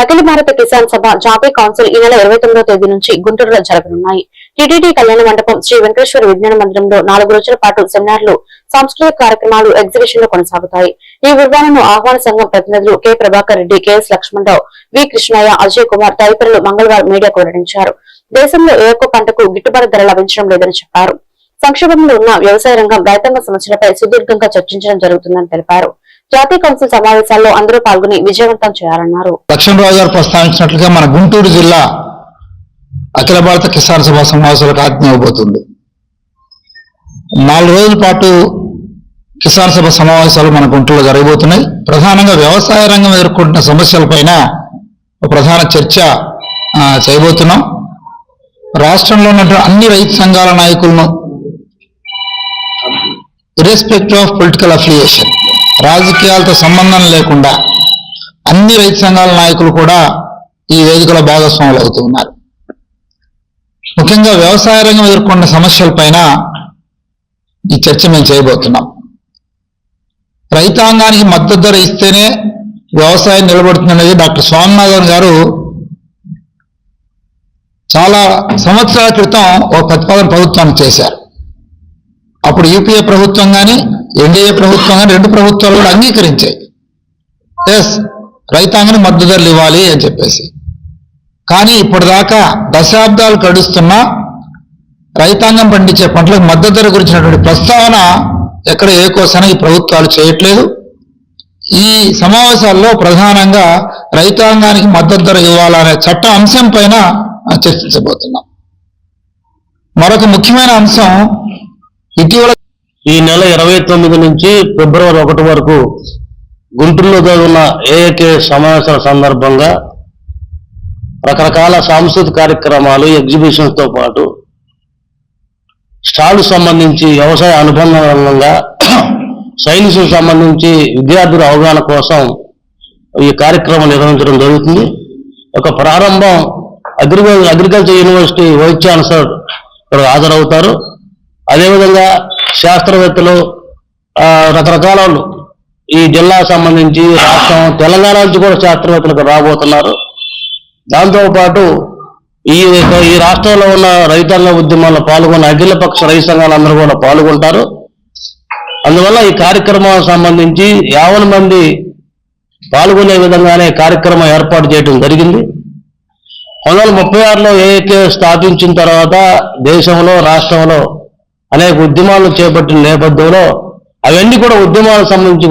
అఖిల భారత కిసాన్ సభ జాతీయ కౌన్సిల్ ఈ నెల ఇరవై తొమ్మిదో తేదీ నుంచి గుంటూరులో జరగనున్నాయి. టీటీడీ కళ్యాణ మండపం శ్రీ వెంకటేశ్వర విజ్ఞాన మందిరంలో నాలుగు రోజుల పాటు సెమినార్లు సాంస్కృతిక కార్యక్రమాలు ఎగ్జిబిషన్లు కొనసాగుతాయి. ఈ వివరాలను ఆహ్వాన సంఘం ప్రతినిధులు K. Prabhakar Reddy K S Lakshmanarao V. Krishnaiah Ajay Kumar తదితరులు మంగళవారం మీడియాకు వెల్లడించారు. దేశంలో ఏ ఒక్క పంటకు గిట్టుబాటు ధర లభించడం లేదని చెప్పారు. సంక్షోభంలో ఉన్న వ్యవసాయ రంగం రైతాంగ సమస్యలపై సుదీర్ఘంగా చర్చించడం జరుగుతుందని తెలిపారు. జాతీయ కౌన్సిల్ సమావేశాల్లో అందరూ పాల్గొని విజయవంతం చేయాలన్నారు. లక్ష్మణరావు గారు ప్రస్తావించినట్లుగా మన గుంటూరు జిల్లా అఖిల భారత కిసాన్ సభ సమావేశాలకు ఆజ్ఞ ఇవ్వబోతుంది. నాలుగు రోజుల పాటు కిసాన్ సభ సమావేశాలు మన గుంటూరులో జరగబోతున్నాయి. ప్రధానంగా వ్యవసాయ రంగం ఎదుర్కొంటున్న సమస్యలపైన ఒక ప్రధాన చర్చ చేయబోతున్నాం. రాష్ట్రంలో ఉన్నటువంటి అన్ని రైతు సంఘాల నాయకులను ఇర్రెస్పెక్టివ్ ఆఫ్ పొలిటికల్ అఫిలియేషన్ రాజకీయాలతో సంబంధం లేకుండా అన్ని రైతు సంఘాల నాయకులు కూడా ఈ వేదికలో భాగస్వాములు అవుతూ ఉన్నారు. ముఖ్యంగా వ్యవసాయ రంగం ఎదుర్కొన్న సమస్యలపైన ఈ చర్చ మేము చేయబోతున్నాం. రైతాంగానికి మద్దతు ధర ఇస్తేనే వ్యవసాయం నిలబడుతుందనేది డాక్టర్ స్వామినాథన్ గారు చాలా సంవత్సరాల క్రితం ఒక ప్రతిపాదన ప్రభుత్వానికి చేశారు. అప్పుడు యూపీఏ ప్రభుత్వం కానీ ఎన్డీఏ ప్రభుత్వం కానీ రెండు ప్రభుత్వాలు కూడా అంగీకరించాయి. ఎస్ రైతాంగానికి మద్దతు ధరలు ఇవ్వాలి అని చెప్పేసి. కానీ ఇప్పటిదాకా దశాబ్దాలు గడుస్తున్నా రైతాంగం పండించే పంటలకు మద్దతు ధర గురించినటువంటి ప్రస్తావన ఎక్కడ ఏ కోసానికి ఈ ప్రభుత్వాలు చేయట్లేదు. ఈ సమావేశాల్లో ప్రధానంగా రైతాంగానికి మద్దతు ధర ఇవ్వాలనే చట్ట అంశం పైన చర్చించబోతున్నాం. మరొక ముఖ్యమైన అంశం ఇటీవల ఈ నెల ఇరవై తొమ్మిది నుంచి ఫిబ్రవరి ఒకటి వరకు గుంటూరులో జరుగుతున్న ఏఏకే సమావేశాల సందర్భంగా రకరకాల సాంస్కృతిక కార్యక్రమాలు ఎగ్జిబిషన్స్తో పాటు స్టాల్ సంబంధించి వ్యవసాయ అనుబంధ రంగంగా సైన్స్ సంబంధించి విద్యార్థుల అవగాహన కోసం ఈ కార్యక్రమం నిర్వహించడం జరుగుతుంది. ఒక ప్రారంభం agriculture agriculture university vice chancellor ఇక్కడ హాజరవుతారు. అదేవిధంగా శాస్త్రవేత్తలు రకరకాల వాళ్ళు ఈ జిల్లా సంబంధించి రాష్ట్రం తెలంగాణ నుంచి కూడా శాస్త్రవేత్తలకు రాబోతున్నారు. దాంతో పాటు ఈ ఈ రాష్ట్రంలో ఉన్న రైతాంగ ఉద్యమాల్లో పాల్గొన్న అఖిలపక్ష రైతు సంఘాలందరూ కూడా పాల్గొంటారు. అందువల్ల ఈ కార్యక్రమం సంబంధించి యావన మంది పాల్గొనే విధంగానే కార్యక్రమం ఏర్పాటు చేయడం జరిగింది. పంతొమ్మిది వందల ముప్పై ఆరులో ఏఏకే స్థాపించిన తర్వాత దేశంలో రాష్ట్రంలో అనేక ఉద్యమాలు చేపట్టిన నేపథ్యంలో అవన్నీ కూడా ఉద్యమాలకు సంబంధించి